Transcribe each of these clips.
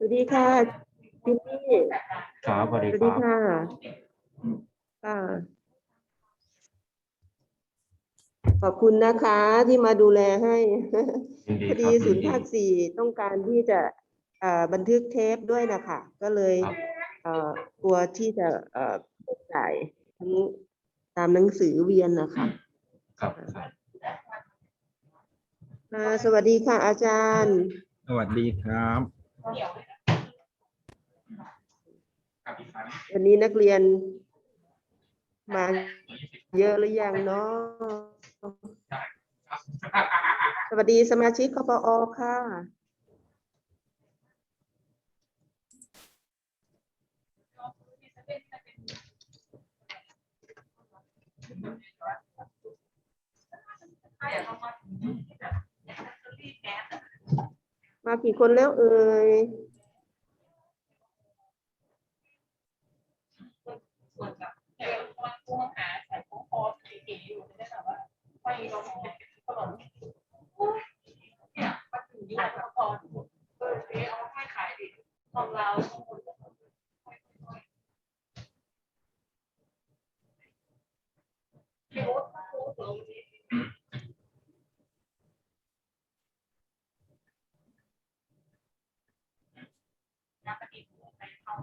สวัสดีค่ะจินนี่ครับสวัสสดีวัสคดีรับค่ะค่ะ ขอบคุณนะคะที่มาดูแลให้ ยินดีพอคดีรับศูนยิย์ดีภาคสี่ต้องการที่จะเอ่อบันทึกเทปด้วยนะคะ ก็เลยครับเอ่อกลัวที่จะเอ่อจ่ายทั้งตามหนังสือเวียนนะคะครับครับค่ะสวัสดีค่ะอาจารย์ สวัสดีครับ วันนี้นักเรียน มาเยอะหรือยังเนาะสวัสดีสมาชิกคปอค่ะ มากี่คนแล้วเอ่ย ส่วนแบบเออมาผู้ต้องหาใส่ของคอเก๋ๆอยู่ไม่ได้แบบว่าไฟลงถนนเนี่ยมาถึงยุคของคอเออเอ๊ะเอามาให้ขายดิของเราพี่โอ๊ตโอ๊ตลงนี้ นักปฏิบัติไปเข้า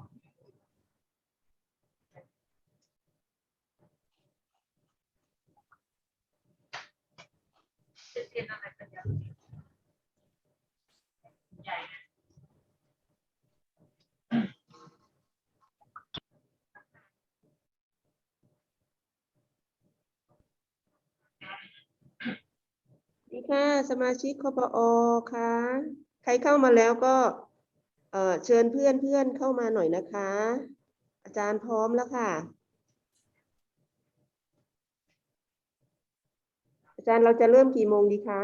เป็นเรียนอะไรกันอย่างใหญ่นะ สวัสดี ค่ะ สมาชิกคปอค่ะ ใครเข้ามาแล้วก็เอ่อเชิญเพื่อนเพื่อนเข้ามาหน่อยนะคะ อาจารย์พร้อมแล้วค่ะ อาจารย์เราจะเริ่มกี่โมงดีคะ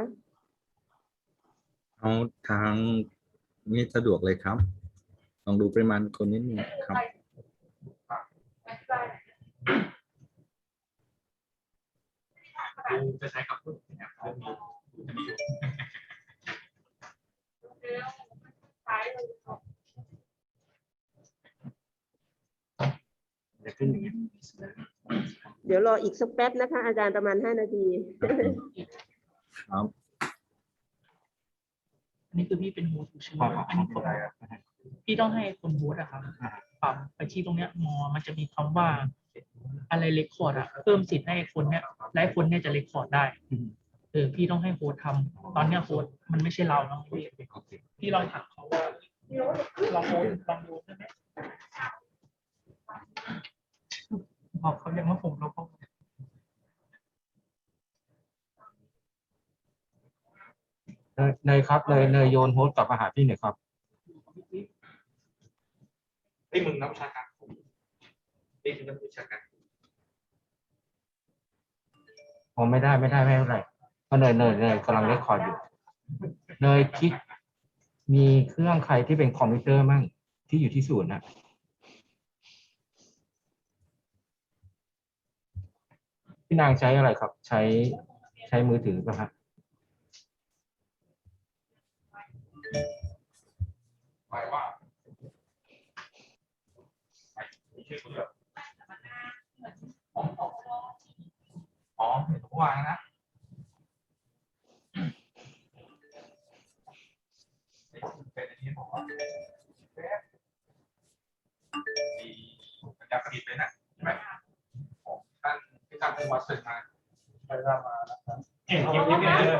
เอาทางนี้สะดวกเลยครับ ลองดูปริมาณคนนิดนึงครับดูจะใช้กับเรื่องนี้ เรื่องนี้จะมีอยู่แล้วขายเลยจะขึ้นอย่างนี้เดี๋ยวรออีกสักแป๊บนะคะ อาจารย์ประมาณห้านาที ครับอันนี้คือพี่เป็นโฮสต์อยู่ใช่ไหมพอขออันนี้ขผอมได้ครับพี่ต้องให้คนโฮสต์อะครับอ่าปรับไปที่ตรงเนี้ยมอ มันจะมีคำว่าอะไรเรคคอร์ดอะเพิ่มสิทธิ์ให้คนเนี้ยและให้คนเนี้ยจะเรคคอร์ดได้อืม เออพี่ต้องให้โฮสต์ทำตอนเนี้ยโฮสต์มันไม่ใช่เราเนาะพี่โอเคพี่ลองถามเขาว่าเราโฮสต์ลองดูได้ไหมบอกเขายังว่าผมเราก็เนยเนยครับเนยเนยโยนโฮสต์กลับมาหาพี่หน่อยครับไอ้ยมึงนักวิชาการไอ้ยนักวิชาการผมไม่ได้ไม่ได้ไม่เป็นไร เนยเนยเนยกำลังเรคคอร์ดอยู่ เนยคิด มีเครื่องใครที่เป็นคอมพิวเตอร์มั่งที่อยู่ที่ศูนย์นะพี่นางใช้อะไรครับ ใช้ใช้มือถือป่ะครับหมายว่าไม่ใช่เพื่ออ๋อเห็นผมวางนะ เป็นอันนี้ผมว่ามีปัญญาประดิษฐ์เลยนะใช่ไหมของท่านที่ทำเป็นวัดสึกมาใช้ได้มานะครับเก่งเก่งเก่งเลย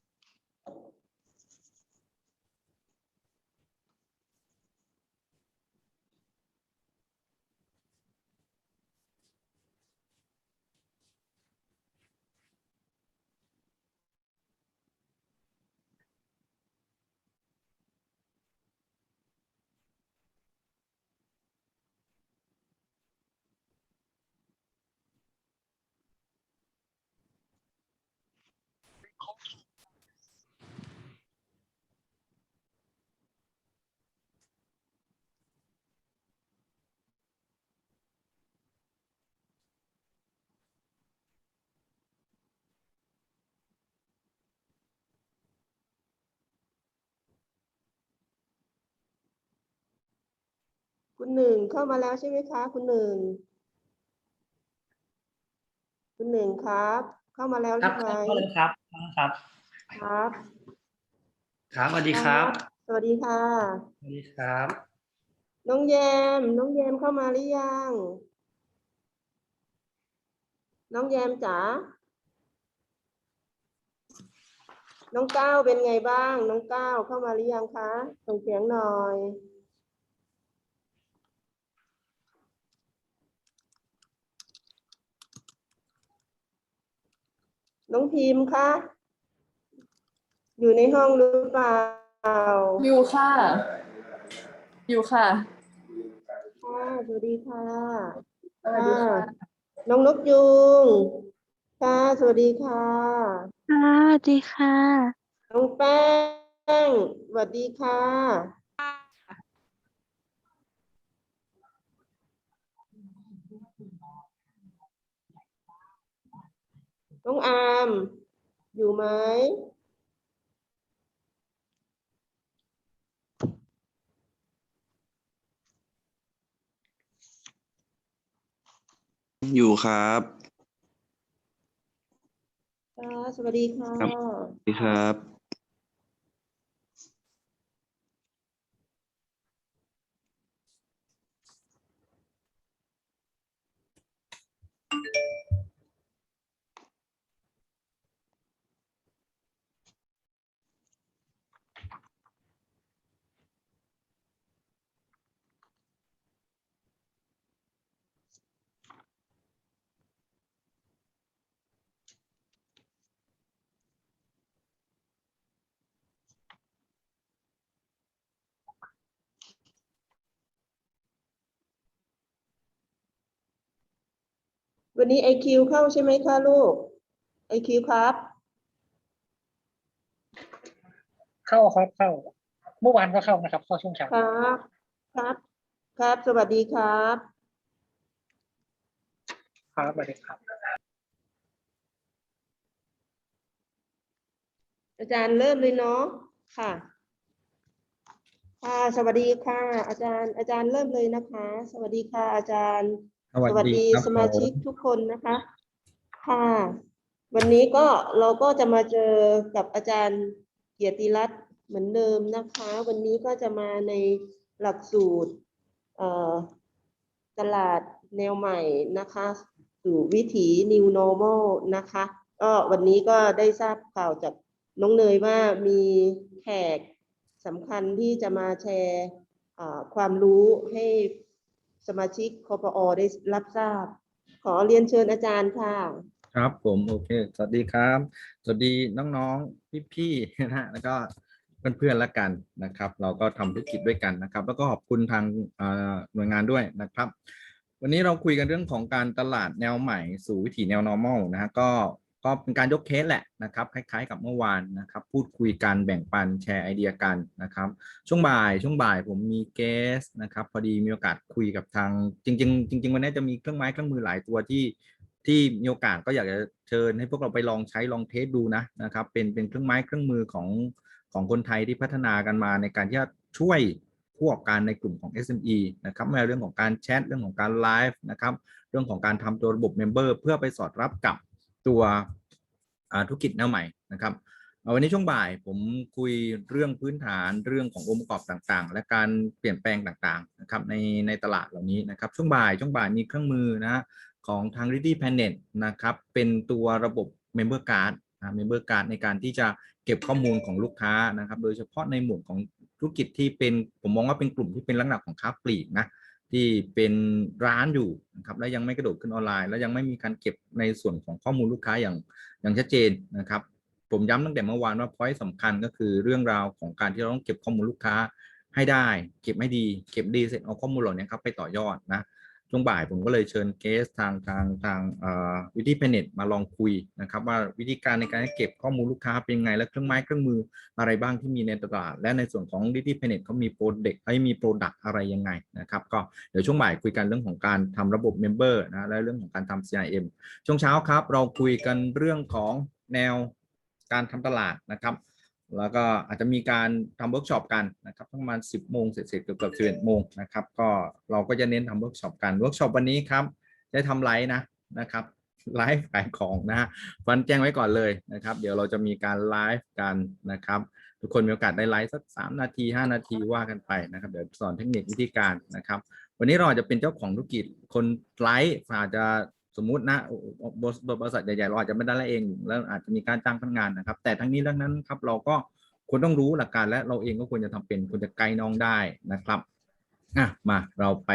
คุณหนึ่งเข้ามาแล้วใช่ไหมคะ คุณหนึ่ง คุณหนึ่งครับ เข้ามาแล้วครัใช่บไหมเข้าเลยครับครับ ครับ ครับสวัสดีครับสวัสดีค่ะ สวัสดีครับ น้องแยม น้องแยมเข้ามาหรือยัง น้องแยมจ๋า น้องก้าวเป็นไงบ้าง น้องก้าวเข้ามาหรือยังคะ ส่งเสียงหน่อย น้องพิมพ์คะอยู่ในห้องหรือเปล่าอยู่ค่ะ อยู่ค่ะค่ะสวัสดีค่ะสวัสดีค่ะ น้องนกยูงค่ะ สวัสดีค่ะ ค่ะสวัสดีค่ะ น้องแป้ง สวัสดีค่ะ น้องอามอยู่ไหมอยู่ครับค่ะสวัสดีค่ะครับสวัสดีครับ วันนี้ไอคิวเข้าใช่ไหมคะลูกไอคิวครับ เข้าครับเข้า เมื่อวานก็เข้านะครับเข้าช่วงเช้าครับ ครับ ครับ สวัสดีครับ ครับสวัสดีครับ อาจารย์เริ่มเลยเนาะค่ะค่ะ สวัสดีค่ะ อาจารย์ อาจารย์เริ่มเลยนะคะ สวัสดีค่ะ อาจารย์ สวัสดีครับสมาชิกผมทุกคนนะคะ ค่ะ วันนี้ก็เราก็จะมาเจอกับอาจารย์เกียรติรัตน์เหมือนเดิมนะคะ วันนี้ก็จะมาในหลักสูตรเอ่อตลาดแนวใหม่นะคะ สู่วิถี New Normal นะคะ ก็วันนี้ก็ได้ทราบข่าวจากน้องเนยว่ามีแขกสำคัญที่จะมาแชร์ อ่าความรู้ให้ สมาชิกคอปอได้รับทราบ ขอเรียนเชิญอาจารย์ค่ะ ครับผมโอเค สวัสดีครับ สวัสดีน้องๆพี่ๆนะฮะแล้วก็เพื่อนๆละกันนะครับ เราก็ทำธุรกิจด้วยกันนะครับ แล้วก็ขอบคุณทางหน่วยงานด้วยนะครับ วันนี้เราคุยกันเรื่องของการตลาดแนวใหม่สู่วิถีแนว normal นะฮะก็ ก็เป็นการยกเคสแหละนะครับ คล้าย ๆ กับเมื่อวานนะครับ พูดคุยกันแบ่งปันแชร์ไอเดียกันนะครับ ช่วงบ่ายช่วงบ่ายผมมีเกสนะครับ พอดีมีโอกาสคุยกับทาง จริง ๆ จริง ๆ วันนี้จะมีเครื่องไม้เครื่องมือหลายตัวที่ที่มีโอกาสก็อยากจะเชิญให้พวกเราไปลองใช้ลองเทสดูนะนะครับ เป็นเป็นเครื่องไม้เครื่องมือของของคนไทยที่พัฒนากันมาในการที่จะช่วยผู้ประกอบการในกลุ่มของ SME นะครับไม่ว่าเรื่องของการแชทเรื่องของการไลฟ์นะครับ เรื่องของการทำตัวระบบเมมเบอร์เพื่อไปสอดรับกับ ตัวธุรกิจแนวใหม่นะครับวันนี้ช่วงบ่ายผมคุยเรื่องพื้นฐานเรื่องขององค์ประกอบต่างๆ และการเปลี่ยนแปลงต่างๆนะครับในในตลาดเหล่านี้นะครับช่วงบ่ายช่วงบ่ายมีเครื่องมือนะฮะของทาง Ready Planet นะครับเป็นตัวระบบ Member Card นะ Member Card ในการที่จะเก็บข้อมูลของลูกค้านะครับ โดยเฉพาะในหมวดของธุรกิจที่เป็นผมมองว่าเป็นกลุ่มที่เป็นลักษณะของค้าปลีกนะ ที่เป็นร้านอยู่นะครับและยังไม่กระโดดขึ้นออนไลน์ และยังไม่มีการเก็บในส่วนของข้อมูลลูกค้าอย่างอย่างชัดเจนนะครับ ผมย้ำตั้งแต่เมื่อวานว่า point สำคัญก็คือเรื่องราวของการที่เราต้องเก็บข้อมูลลูกค้าให้ได้ เก็บให้ดี เก็บดีเสร็จเอาข้อมูลเหล่านี้ครับไปต่อยอดนะ ช่วงบ่ายผมก็เลยเชิญเกสทางทางทางวิธีเพเน็ตมาลองคุยนะครับว่าวิธีการในการเก็บข้อมูลลูกค้าเป็นยังไง และเครื่องไม้เครื่องมืออะไรบ้างที่มีในตลาด และในส่วนของวิธีเพเน็ตเขามีโปรเด็กไอ้มีโปรดักอะไรยังไงนะครับก็เดี๋ยวช่วงบ่ายคุยกันเรื่องของการทำระบบเมมเบอร์นะและเรื่องของการทำ CRM ช่วงเช้าครับเราคุยกันเรื่องของแนวการทำตลาดนะครับ แล้วก็อาจจะมีการทำเวิร์กช็อปกันนะครับประมาณ 10 โมงเสร็จๆเกือบเกือบ11 โมงนะครับ ก็เราก็จะเน้นทำเวิร์กช็อปกันเวิร์กช็อปวันนี้ครับได้ทำไลฟ์นะนะครับไลฟ์ขายของนะฮะฟันแจ้งไว้ก่อนเลยนะครับ เดี๋ยวเราจะมีการไลฟ์กันนะครับ ทุกคนมีโอกาสได้ไลฟ์สักสามนาทีห้านาทีว่ากันไปนะครับ เดี๋ยวสอนเทคนิควิธีการนะครับ วันนี้เราอาจจะเป็นเจ้าของธุรกิจคนไลฟ์อาจจะ สมมุตินะบริษัทใหญ่ๆเราอาจจะไม่ได้ละเอง แล้วอาจจะมีการจ้างพนักงานนะครับ แต่ทั้งนี้ทั้งนั้นครับเราก็ควรต้องรู้หลักการและเราเองก็ควรจะทำเป็นควรจะไกด์น้องได้นะครับอะมาเราไป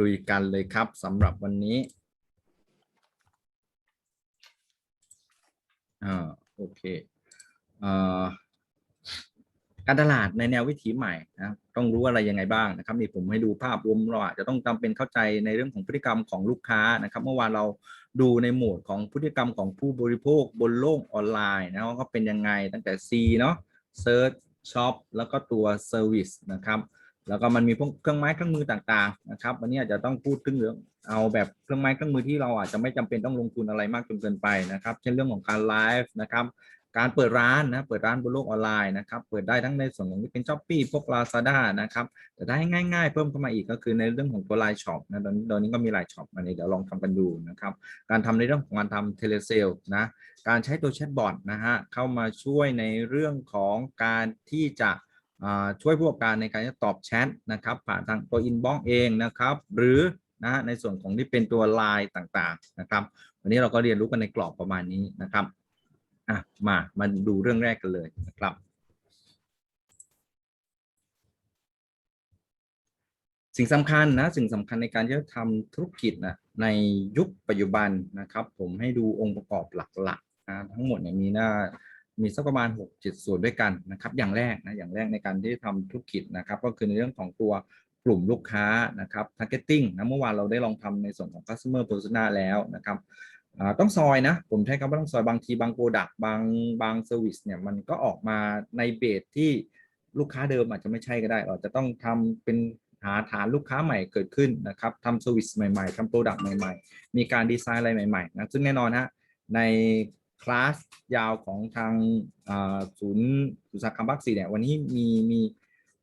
ลุยกันเลยครับสำหรับวันนี้อ่าโอเคอ่อ การตลาดในแนววิถีใหม่นะต้องรู้อะไรยังไงบ้างนะครับนี่ผมให้ดูภาพรวมเราอาจจะต้องจำเป็นเข้าใจในเรื่องของพฤติกรรมของลูกค้านะครับเมื่อวานเราดูในโหมดของพฤติกรรมของผู้บริโภคบนโลกออนไลน์นะว่าเขาเป็นยังไงตั้งแต่ C เนาะ Search Shop แล้วก็ตัว Service นะครับแล้วก็มันมีพวกเครื่องไม้เครื่องมือต่างๆนะครับวันนี้อาจจะต้องพูดถึงเรื่องเอาแบบเครื่องไม้เครื่องมือที่เราอาจจะไม่จำเป็นต้องลงทุนอะไรมากจนเกินไปนะครับ เช่นเรื่องของการไลฟ์นะครับ การเปิดร้านนะเปิดร้านบนโลกออนไลน์นะครับเปิดได้ทั้งในส่วนของที่เป็นช้อปปี้พวก Lazada นะครับแต่ถ้าให้ง่าย ๆ เพิ่มเข้ามาอีกก็คือในเรื่องของตัวไลน์ช็อปนะตอนนี้ตอนนี้ก็มีไลน์ช็อปมาเนี่ยเดี๋ยวลองทำกันดูนะครับการทำในเรื่องของการทำเทเลเซลนะการใช้ตัวแชทบอทนะฮะเข้ามาช่วยในเรื่องของการที่จะช่วยผู้ประกอบการในการจะตอบแชทนะครับผ่านทางตัวอินบ็อกเองนะครับหรือนะในส่วนของที่เป็นตัวไลน์ต่างๆนะครับ วันนี้เราก็เรียนรู้กันในกรอบประมาณนี้นะครับ อะมามาดูเรื่องแรกกันเลยนะครับ สิ่งสำคัญนะสิ่งสำคัญในการที่จะทำธุรกิจนะในยุคปัจจุบันนะครับ ผมให้ดูองค์ประกอบหลักๆนะทั้งหมดเนี่ยมีหน้ามีสักประมาณ 6 7 ส่วนด้วยกันนะครับ อย่างแรกนะอย่างแรกในการที่ทำธุรกิจนะครับ ก็คือในเรื่องของตัวกลุ่มลูกค้านะครับ targeting นะเมื่อวานเราได้ลองทำในส่วนของ customer persona แล้วนะครับ ต้องซอยนะ ผมใช้คำว่าต้องซอยบางทีบางโปรดักต์บางบางเซอร์วิสเนี่ยมันก็ออกมาในเบสที่ลูกค้าเดิมอาจจะไม่ใช่ก็ได้เราจะต้องทำเป็นหาฐานลูกค้าใหม่เกิดขึ้นนะครับทำเซอร์วิสใหม่ๆทำโปรดักต์ใหม่ๆ มีการดีไซน์อะไรใหม่ๆนะซึ่งแน่นอนฮะในคลาสยาวของทางศูนย์อุตสาหกรรมภาคสี่เนี่ยวันนี้มีมี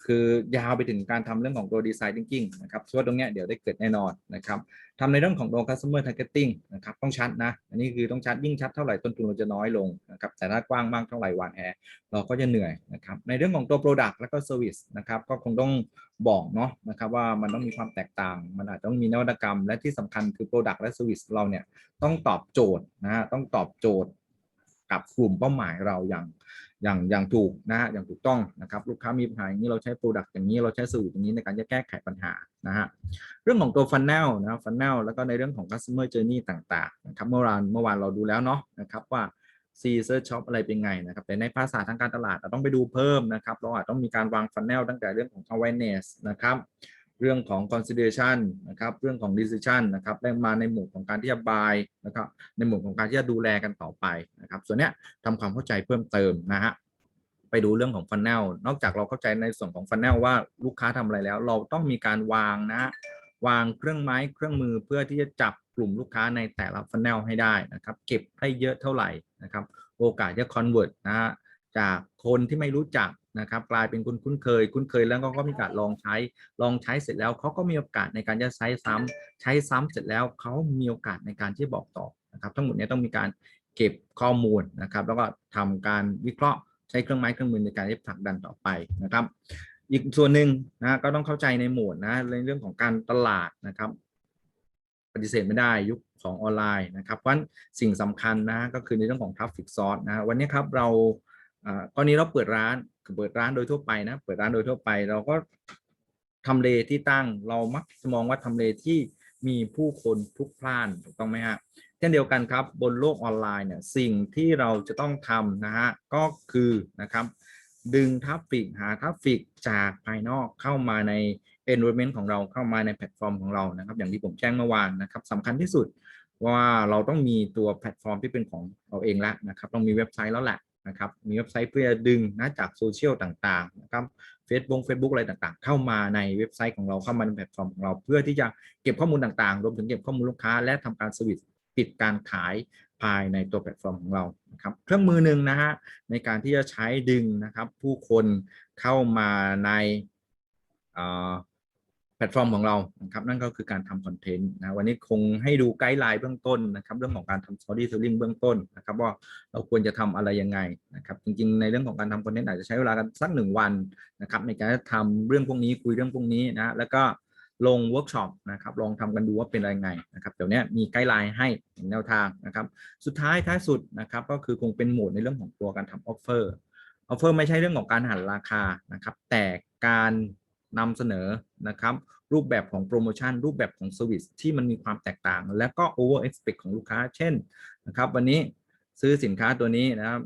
คือยาวไปถึงการทำเรื่องของตัวดีไซน์ thinking นะครับส่วนตรงเนี้ยเดี๋ยวได้เกิดแน่นอนนะครับทำในเรื่องของตัว customer targeting นะครับต้องชัดนะ อันนี้คือต้องชัดยิ่งชัดเท่าไหร่ต้นทุนเราจะน้อยลงนะครับแต่ถ้ากว้างมากเท่าไหร่หวานแหเราก็จะเหนื่อยนะครับในเรื่องของตัว product แล้วก็ service นะครับก็คงต้องบอกเนาะนะครับว่ามันต้องมีความแตกต่าง มันอาจจะต้องมีนวัตกรรม และที่สำคัญคือ product และ service เราเนี่ยต้องตอบโจทย์นะฮะต้องตอบโจทย์กับกลุ่มเป้าหมายเราอย่าง อย่างอย่างถูกนะฮะอย่างถูกต้องนะครับลูกค้ามีปัญหาอย่างนี้เราใช้ product อย่างนี้เราใช้ service อย่างนี้ในการจะแก้ไขปัญหานะฮะเรื่องของตัว funnel นะ funnel แล้วก็ในเรื่องของ customer journey ต่างๆนะครับเมื่อวานเมื่อวานเราดูแล้วเนาะนะครับว่า C search shop อะไรเป็นไงนะครับแต่ในภาษาทางการตลาดเราต้องไปดูเพิ่มนะครับ เราอาจต้องมีการวาง funnel ตั้งแต่เรื่องของ awareness นะครับ เรื่องของ consideration นะครับ เรื่องของ decision นะครับและมาในหมู่ของการที่จะ buy นะครับ ในหมู่ของการที่จะดูแลกันต่อไปนะครับ ส่วนนี้ทำความเข้าใจเพิ่มเติมนะฮะ ไปดูเรื่องของฟันแนลนอกจากเราเข้าใจในส่วนของฟันแนลว่าลูกค้าทำอะไรแล้ว เราต้องมีการวางนะ วางเครื่องไม้เครื่องมือเพื่อที่จะจับกลุ่มลูกค้าในแต่ละฟันแนลให้ได้นะครับ เก็บให้เยอะเท่าไหร่นะครับ โอกาสจะคอนเวิร์ตนะฮะ จากคนที่ไม่รู้จัก นะครับกลายเป็นคนคุ้นเคย คุ้นเคยแล้วก็ก็มีการลองใช้ ลองใช้เสร็จแล้วเขาก็มีโอกาสในการจะใช้ซ้ำใช้ซ้ำเสร็จแล้วเขามีโอกาสในการที่บอกต่อนะครับ ทั้งหมดนี้ต้องมีการเก็บข้อมูลนะครับ แล้วก็ทำการวิเคราะห์ใช้เครื่องไม้เครื่องมือในการที่ผลักดันต่อไปนะครับ อีกส่วนหนึ่งนะก็ต้องเข้าใจในหมวดนะในเรื่องของการตลาดนะครับปฏิเสธไม่ได้ยุคของออนไลน์นะครับเพราะฉะนั้นสิ่งสำคัญนะก็คือในเรื่องของ traffic source นะวันนี้ครับเรา ตอนนี้เราเปิดร้านเปิดร้านโดยทั่วไปนะ เปิดร้านโดยทั่วไป เราก็ทำเลที่ตั้งเรามักจะมองว่าทำเลที่มีผู้คนพลุกพล่านถูกต้องไหมฮะเช่นเดียวกันครับบนโลกออนไลน์เนี่ยสิ่งที่เราจะต้องทำนะฮะก็คือนะครับ ดึงทัฟฟิกหาทัฟฟิกจากภายนอกเข้ามาใน environment ของเราเข้ามาในแพลตฟอร์มของเรานะครับ อย่างที่ผมแจ้งเมื่อวานนะครับสำคัญที่สุดว่าเราต้องมีตัวแพลตฟอร์มที่เป็นของเราเองแล้วนะครับ ต้องมีเว็บไซต์แล้วแหละ นะครับมีเว็บไซต์เพื่อดึงนะจากโซเชียลต่างๆนะครับ Facebook Facebook อะไรต่างๆ เข้ามาในเว็บไซต์ของเราเข้ามาในแพลตฟอร์มของเรา เพื่อที่จะเก็บข้อมูลต่างๆ รวมถึงเก็บข้อมูลลูกค้า และทำการสวิตปิดการขายภายในตัวแพลตฟอร์มของเรานะครับเครื่องมือหนึ่งนะฮะในการที่จะใช้ดึงนะครับผู้คนเข้ามาในอ่อ แพลตฟอร์มของเรานะครับนั่นก็คือการทำคอนเทนต์นะวันนี้คงให้ดูไกด์ไลน์เบื้องต้นนะครับเรื่องของการทำ storytelling เบื้องต้นนะครับว่าเราควรจะทำอะไรยังไงนะครับจริงๆในเรื่องของการทำคอนเทนต์อาจจะใช้เวลากันสักหนึ่งวันนะครับในการทำเรื่องพวกนี้คุยเรื่องพวกนี้นะแล้วก็ลงเวิร์กช็อปนะครับลองทำกันดูว่าเป็นยังไงนะครับเดี๋ยวนี้มีไกด์ไลน์ให้แนวทางนะครับสุดท้ายท้ายสุดนะครับก็คือคงเป็นโหมดในเรื่องของตัวการทำออฟเฟอร์ออฟเฟอร์ไม่ใช่เรื่องของการหันราคานะครับแต่การ นำเสนอนะครับรูปแบบของโปรโมชั่นรูปแบบของเซอร์วิสที่มันมีความแตกต่าง และก็ over expect ของลูกค้า เช่นนะครับวันนี้ซื้อสินค้าตัวนี้นะครับ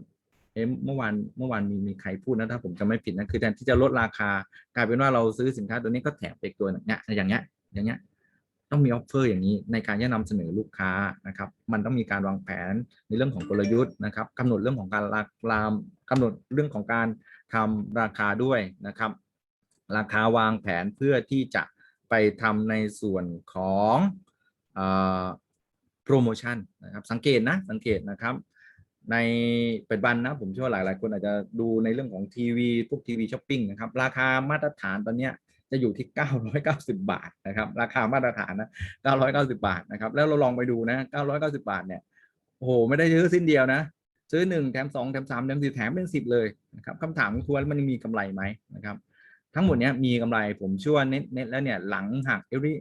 เอ๊ะเมื่อวานเมื่อวานมีมีใครพูดนะถ้าผมจะไม่ผิดนะคือแทนที่จะลดราคากลายเป็นว่าเราซื้อสินค้าตัวนี้ก็แถมไปกตัวหนึงเนี่ยอย่างเงี้ยอย่างเงี้ยต้องมีออฟเฟอร์อย่างนี้ในการที่จะนำเสนอลูกค้านะครับ มันต้องมีการวางแผนในเรื่องของกลยุทธ์นะครับกำหนดเรื่องของการรารามกำหนดเรื่องของการทำราคาด้วยนะครับ ราคาวางแผนเพื่อที่จะไปทำในส่วนของโปรโมชั่นนะครับสังเกตนะสังเกตนะครับในปัจจุบันนะผมเชื่อว่าหลาย ๆ คนอาจจะดูในเรื่องของทีวีพวกทีวีช้อปปิ้งนะครับราคามาตรฐานตอนเนี้ยจะอยู่ที่ 990 บาทนะครับราคามาตรฐานนะ 990 บาทนะครับแล้วเราลองไปดูนะ 990 บาทเนี่ยโอ้โหไม่ได้ซื้อสิ้นเดียวนะ ซื้อ 1 แถม 2 แถม 3 แถม 4 แถมเป็น 10 เลยนะครับคำถามคือว่ามันมีกำไรไหมนะครับ ทั้งหมดเนี้ยมีกำไรผมเชื่อว่าเน็ตเน็ตแล้วเนี่ยหลังหัก every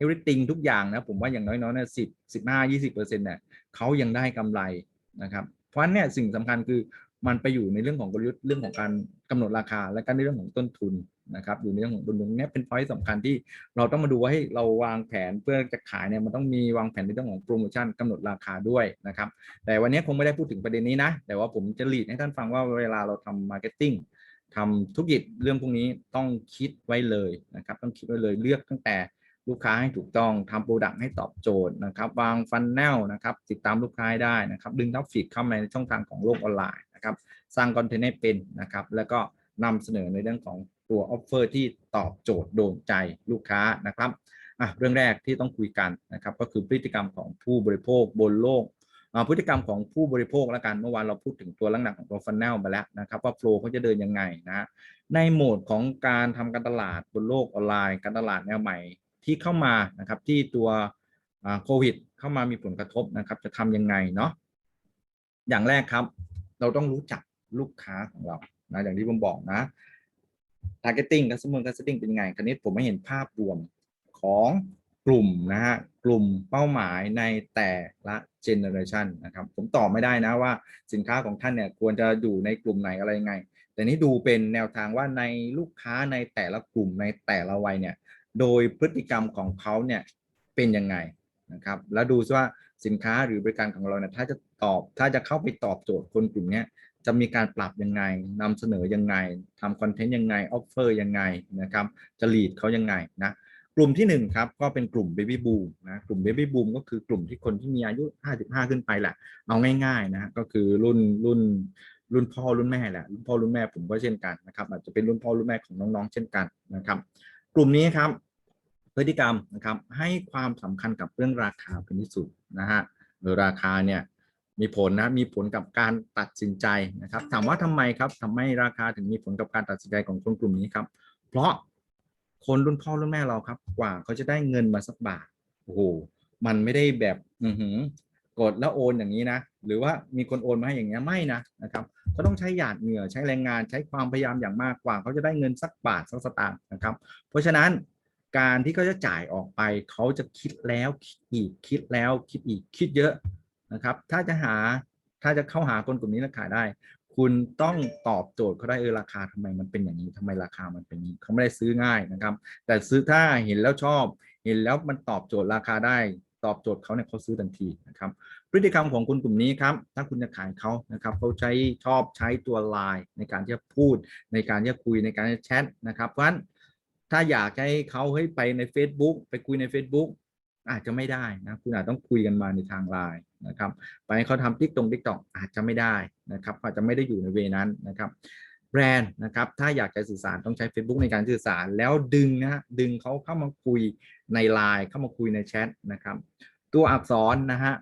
everything ทุกอย่างนะผมว่าอย่างน้อยๆเนี่ย10 15 20เปอร์เซ็นต์เนี่ยเขายังได้กำไรนะครับเพราะฉะนั้นเนี่ยสิ่งสำคัญคือมันไปอยู่ในเรื่องของกลยุทธ์เรื่องของการกำหนดราคา และก็ในเรื่องของต้นทุนนะครับอยู่ในเรื่องของต้นทุนเนี้เป็นพอยต์สำคัญที่เราต้องมาดูว่าให้เราวางแผนเพื่อจะขายเนี่ยมันต้องมีวางแผนในเรื่องของโปรโมชั่นกำหนดราคาด้วยนะครับแต่วันนี้คงไม่ได้พูดถึงประเด็นนี้นะแต่ว่าผมจะหลีดให้ท่านฟังว่าเวลาเราทำมาร์เก็ตติ้ง ทำธุรกิจเรื่องพวกนี้ต้องคิดไว้เลยนะครับ ต้องคิดไว้เลยเลือกตั้งแต่ลูกค้าให้ถูกต้องทำโปรดักต์ให้ตอบโจทย์นะครับ วางฟันแนลนะครับ ติดตามลูกค้าได้นะครับ ดึงทัฟฟิกเข้ามาในช่องทางของโลกออนไลน์นะครับ สร้างคอนเทนต์ให้เป็นนะครับ แล้วก็นำเสนอในเรื่องของตัวออฟเฟอร์ที่ตอบโจทย์โดนใจลูกค้านะครับอะเรื่องแรกที่ต้องคุยกันนะครับ ก็คือพฤติกรรมของผู้บริโภคบนโลก พฤติกรรมของผู้บริโภคแล้วกันเมื่อวานเราพูดถึงตัวลักษณะของตัวฟันแนลไปแล้วนะครับว่าโฟล์เขาจะเดินยังไงนะในโหมดของการทำการตลาดบนโลกออนไลน์ การตลาดแนวใหม่ที่เข้ามานะครับที่ตัวโควิด เข้ามามีผลกระทบนะครับจะทำยังไงเนาะอย่างแรกครับ เราต้องรู้จักลูกค้าของเรานะอย่างที่ผมบอกนะ targeting customer targeting เป็นยังไงคราวนี้ผมไม่เห็นภาพรวมของ กลุ่มนะฮะกลุ่มเป้าหมายในแต่ละ generation นะครับ ผมตอบไม่ได้นะว่าสินค้าของท่านเนี่ยควรจะอยู่ในกลุ่มไหนอะไรยังไง แต่นี้ดูเป็นแนวทางว่าในลูกค้าในแต่ละกลุ่มในแต่ละวัยเนี่ยโดยพฤติกรรมของเขาเนี่ยเป็นยังไงนะครับ แล้วดูซิว่าสินค้าหรือบริการของเราเนี่ยถ้าจะตอบถ้าจะเข้าไปตอบโจทย์คนกลุ่มนี้จะมีการปรับยังไงนำเสนอยังไงทำคอนเทนต์ยังไงออฟเฟอร์ยังไงนะครับจะลีดเขายังไงนะ กลุ่มที่หนึ่งครับก็เป็นกลุ่ม Baby Boom นะกลุ่ม Baby Boom ก็คือกลุ่มที่คนที่มีอายุ 55 ขึ้นไปแหละ เอาง่ายๆนะก็คือรุ่นรุ่นรุ่นพ่อรุ่นแม่แหละรุ่นพ่อรุ่นแม่ผมก็เช่นกันนะครับอาจจะเป็นรุ่นพ่อรุ่นแม่ของน้องๆ เช่นกันนะครับ กลุ่มนี้ครับพฤติกรรมนะครับให้ความสำคัญกับเรื่องราคาเป็นที่สุดนะฮะโดยราคาเนี่ยมีผลนะมีผลกับการตัดสินใจนะครับถามว่าทำไมครับทำไมราคาถึงมีผลกับการตัดสินใจของคนกลุ่มนี้ครับ เพราะ คนรุ่นพ่อรุ่นแม่เราครับ กว่าเขาจะได้เงินมาสักบาทโอ้โหมันไม่ได้แบบอือหือกดแล้วโอนอย่างนี้นะ หรือว่ามีคนโอนมาให้อย่างเงี้ยไม่นะนะครับก็ต้องใช้หยาดเหงื่อใช้แรงงานใช้ความพยายามอย่างมากกว่าเขาจะได้เงินสักบาทสักสตางค์นะครับ เพราะฉะนั้นการที่เขาจะจ่ายออกไปเขาจะคิดแล้วคิดอีกคิดแล้วคิดอีกคิดเยอะนะครับ ถ้าจะหาถ้าจะเข้าหาคนกลุ่มนี้แล้วขายได้ คุณต้องตอบโจทย์เขาได้เออราคาทำไมมันเป็นอย่างนี้ทำไมราคามันเป็นอย่างนี้เขาไม่ได้ซื้อง่ายนะครับ แต่ซื้อถ้าเห็นแล้วชอบ เห็นแล้วมันตอบโจทย์ราคาได้ตอบโจทย์เขาเนี่ยเขาซื้อทันทีนะครับ พฤติกรรมของคนกลุ่มนี้ครับ ถ้าคุณจะขายเขานะครับเขาใช้ชอบใช้ตัวไลน์ในการที่จะพูด ในการที่จะคุยในการที่จะแชทนะครับ เพราะฉะนั้นถ้าอยากให้เขาเฮ้ยไปใน Facebook ไปคุยใน Facebook อาจจะไม่ได้นะ คุณอาจต้องคุยกันมาในทางไลน์ นะครับไปให้เขาทำติ๊กตรงติ๊กตอกอาจจะไม่ได้นะครับอาจจะไม่ได้อยู่ในเวนั้นนะครับแบรนด์นะครับถ้าอยากจะสื่อสารต้องใช้ Facebook ในการสื่อสารแล้วดึงนะฮะดึงเขาเข้ามาคุยในไลน์เข้ามาคุยในแชทนะครับตัวอักษรนะฮะ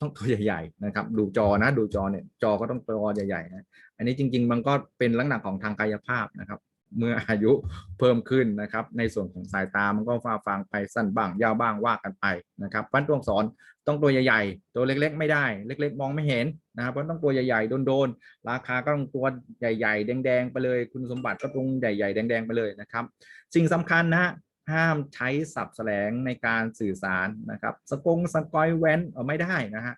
ต้องตัวใหญ่ๆนะครับดูจอนะดูจอเนี่ยจอก็ต้องจอใหญ่ๆนะอันนี้จริง ๆ มันก็เป็นลักษณะของทางกายภาพนะครับ เมื่ออายุเพิ่มขึ้นนะครับ ในส่วนของสายตามันก็ฟ้าฟางไปสั้นบ้างยาวบ้างว่ากันไปนะครับฟันตัวอักษรต้องตัวใหญ่ๆ ตัวเล็กๆ ไม่ได้ เล็ก ๆ มองไม่เห็นนะครับเพราะต้องตัวใหญ่ๆโดนๆราคาก็ต้องตัวใหญ่ ๆ แดงๆไปเลย คุณสมบัติก็ตรงใหญ่ๆแดงๆไปเลยนะครับสิ่งสำคัญนะฮะห้ามใช้สับแสลงในการสื่อสารนะครับสกงสกอยแว้นเอาไม่ได้นะฮะ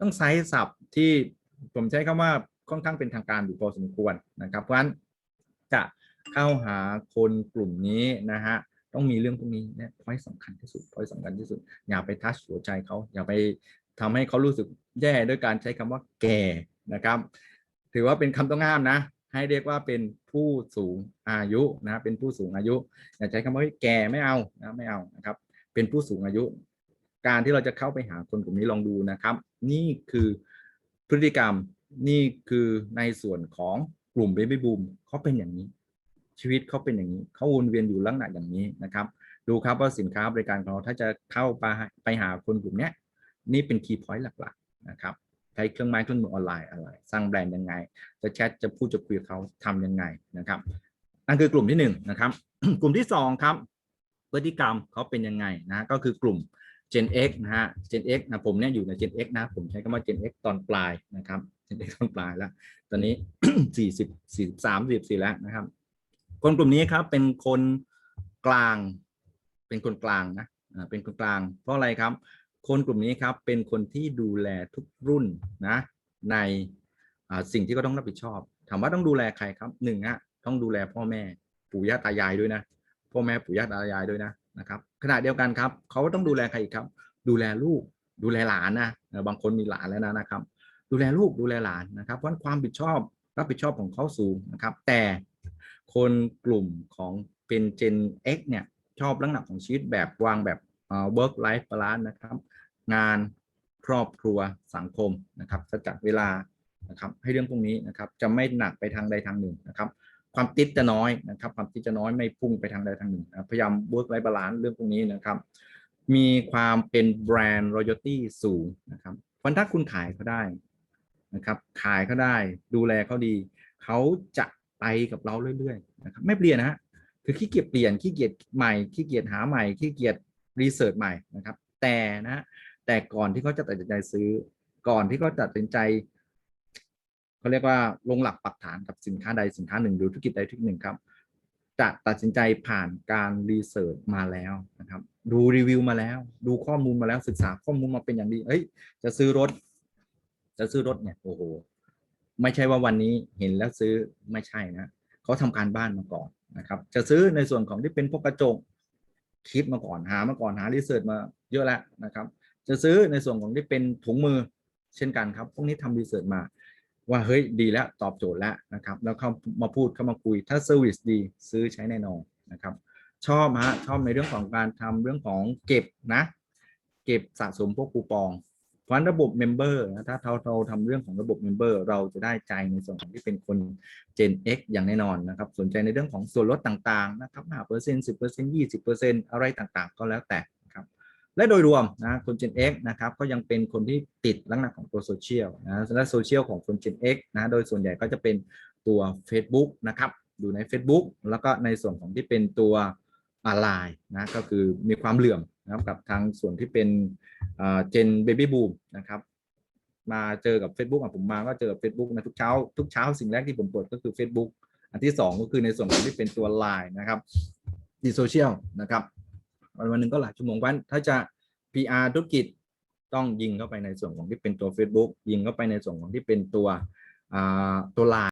ต้องใช้ศัพท์ที่ผมใช้คำว่าค่อนข้างเป็นทางการอยู่พอสมควรนะครับเพราะฉะนั้นจะ เข้าหาคนกลุ่มนี้นะฮะต้องมีเรื่องพวกนี้เนี่ยพอยสำคัญที่สุดพอยสำคัญที่สุด อย่าไปทัชหัวใจเขาอย่าไปทำให้เขารู้สึกแย่ด้วยการใช้คำว่าแก่นะครับ ถือว่าเป็นคำต้องห้ามนะ ให้เรียกว่าเป็นผู้สูงอายุนะเป็นผู้สูงอายุ อย่าใช้คำว่าแก่ไม่เอานะไม่เอานะครับ เป็นผู้สูงอายุ การที่เราจะเข้าไปหาคนกลุ่มนี้ลองดูนะครับ นี่คือพฤติกรรมนี่คือในส่วนของกลุ่มเบบี้บูมเขาเป็นอย่างนี้ ชีวิตเขาเป็นอย่างนี้เขาวนเวียนอยู่ลักษณะอย่างนี้นะครับ ดูครับว่าสินค้าบริการของเราถ้าจะเข้าไปไปหาคนกลุ่มนี้นี่เป็นคีย์พอยต์หลักๆนะครับใช้เครื่องไม้เครื่องมือออนไลน์อะไร สร้างแบรนด์ยังไง จะแชทจะพูดจะคุยกับเขาทำยังไงนะครับ นั่นคือกลุ่มที่หนึ่งนะครับ กลุ่มที่สองครับ พฤติกรรมเขาเป็นยังไงนะก็คือกลุ่ม Gen X นะฮะ Gen X นะผมเนี่ยอยู่ใน Gen X นะผมใช้คำว่า Gen X ตอนปลายนะครับ Gen X ตอนปลายแล้ว ตอนนี้สี่สิบสี่สามสิบสี่แล้วนะครับ คนกลุ่มนี้ครับ เป็นคนกลาง เป็นคนกลางนะเป็นคนกลาง เพราะอะไรครับ คนกลุ่มนี้ครับ เป็นคนที่ดูแลทุกรุ่นนะ ในสิ่งที่เขาต้องรับผิดชอบถามว่าต้องดูแลใครครับหนึ่งฮะต้องดูแลพ่อแม่ปู่ย่าตายายด้วยนะพ่อแม่ปู่ย่าตายายด้วยนะนะครับขณะเดียวกันครับเขาก็ต้องดูแลใครอีกครับ ดูแลลูก ดูแลหลานนะบางคนมีหลานแล้วนะนะครับ ดูแลลูกดูแลหลานนะครับ เพราะความผิดชอบรับผิดชอบของเขาสูงนะครับ แต่ คนกลุ่มของเป็น Gen X เนี่ยชอบลักษณะของชีวิตแบบวางแบบ work life balance นะครับ งานครอบครัวสังคมนะครับจะจัดเวลานะครับ ให้เรื่องพวกนี้นะครับ จะไม่หนักไปทางใดทางหนึ่งนะครับ ความติดจะน้อยนะครับ ความติดจะน้อยไม่พุ่งไปทางใดทางหนึ่งนะพยายาม work life balance เรื่องพวกนี้นะครับ มีความเป็นแบรนด์ royalty สูงนะครับเพราะถ้าคุณขายเขาได้นะครับ ขายเขาได้ดูแลเขาดี เขาจะ ไปกับเราเรื่อยๆนะครับไม่เปลี่ยนนะฮะคือขี้เกียจเปลี่ยนขี้เกียจใหม่ขี้เกียจหาใหม่ขี้เกียจรีเสิร์ชใหม่นะครับ แต่นะแต่ก่อนที่เขาจะตัดสินใจซื้อ ก่อนที่เขาตัดสินใจเขาเรียกว่าลงหลักปักฐานกับสินค้าใดสินค้าหนึ่งหรือธุรกิจใดธุรกิจหนึ่งครับจะตัดสินใจผ่านการรีเสิร์ชมาแล้วนะครับ ดูรีวิวมาแล้ว ดูข้อมูลมาแล้วศึกษาข้อมูลมาเป็นอย่างดีเอ้ย จะซื้อรถ จะซื้อรถเนี่ยโอ้โห ไม่ใช่ว่าวันนี้เห็นแล้วซื้อไม่ใช่นะเขาทำการบ้านมาก่อนนะครับ จะซื้อในส่วนของที่เป็นพวกกระจกคิดมาก่อนหามาก่อนหารีเสิร์ชมาเยอะแล้วนะครับ จะซื้อในส่วนของที่เป็นถุงมือเช่นกันครับ พวกนี้ทำรีเสิร์ชมา ว่าเฮ้ยดีแล้วตอบโจทย์แล้วนะครับ แล้วเข้ามาพูดเข้ามาคุย ถ้าเซอร์วิสดีซื้อใช้แน่นอนนะครับ ชอบฮะชอบในเรื่องของการทำเรื่องของเก็บนะ เก็บสะสมพวกคูปอง เพราะฉะนั้นระบบเมมเบอร์นะถ้าเราเราทำเรื่องของระบบเมมเบอร์เราจะได้ใจในส่วนของที่เป็นคน Gen X อย่างแน่นอนนะครับ สนใจในเรื่องของส่วนลดต่างๆนะครับ5% 10% 20%อร์เซ็นต์อะไรต่างๆ ก็แล้วแต่นะครับและโดยรวมนะคน Gen X นะครับก็ยังเป็นคนที่ติดลักษณะของตัวโซเชียลนะและโซเชียลของคน Gen X นะโดยส่วนใหญ่ก็จะเป็นตัว Facebook นะครับอยู่ใน Facebook แล้วก็ในส่วนของที่เป็นตัวอไลน์นะก็คือมีความเหลื่อม นะครับกับทางส่วนที่เป็นเจนเบบี้บูมนะครับมาเจอกับ Facebook อะผมมาก็เจอกับ Facebook นะทุกเช้าทุกเช้าสิ่งแรกที่ผมเปิดก็คือ Facebook อันที่สองก็คือในส่วนของที่เป็นตัว Line นะครับดีโซเชียลนะครับวันวันหนึ่งก็หลายชั่วโมงวันถ้าจะ PR ธุรกิจต้องยิงเข้าไปในส่วนของที่เป็นตัว Facebook ยิงเข้าไปในส่วนของที่เป็นตัวตัว Line